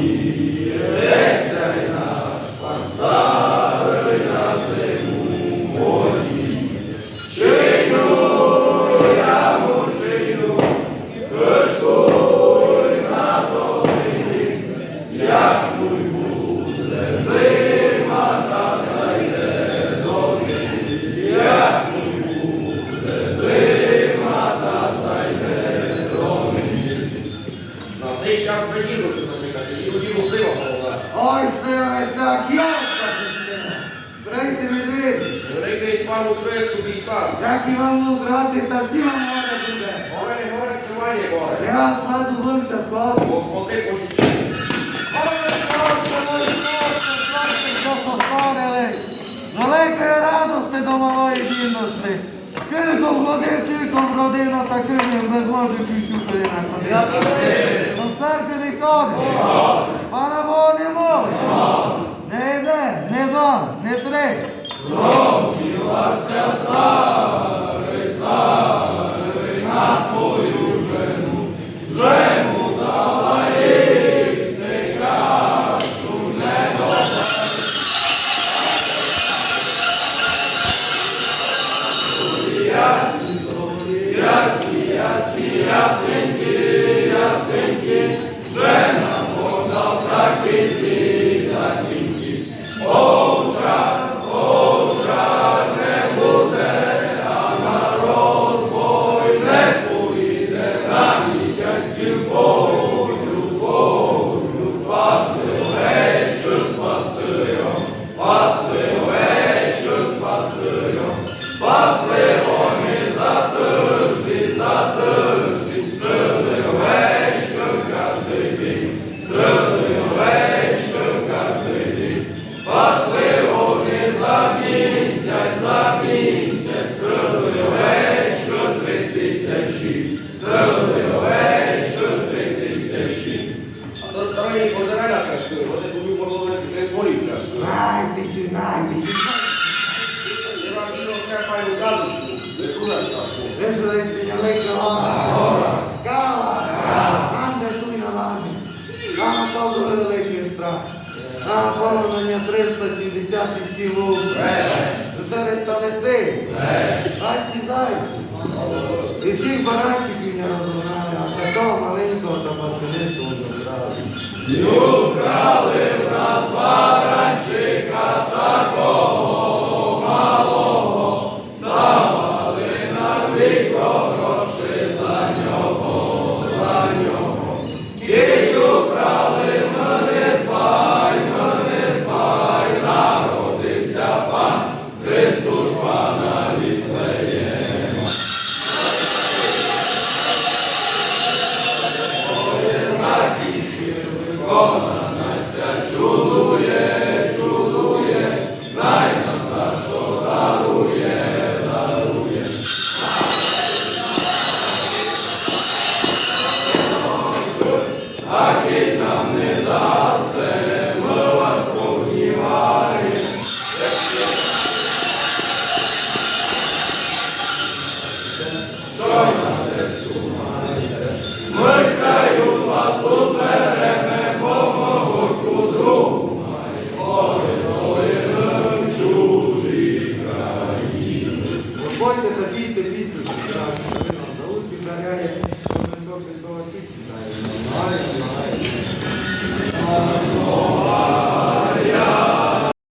Amen. Ой, сила ця кіоска христина. Берейте медведі. Берейте пану три собі. Як і вам лукрати, та ті вам горе буде. Горе не горе, тримає. Я вас ладу вимся з голосу. Господи, посічені. Горе, горе, мої хлопці, що повторили. Великої радости до малої бідності. Кільком годин, кільком родина, такими без можу кінцю перенаходити. До церкви Пана Бога не молить. Не йде, не два, не три. А Там оформлення 377 вулиць. Чотириста листи. Ай, сідай. І всіх баранчиків не розгнали, а такого маленького та Sakin namne zah.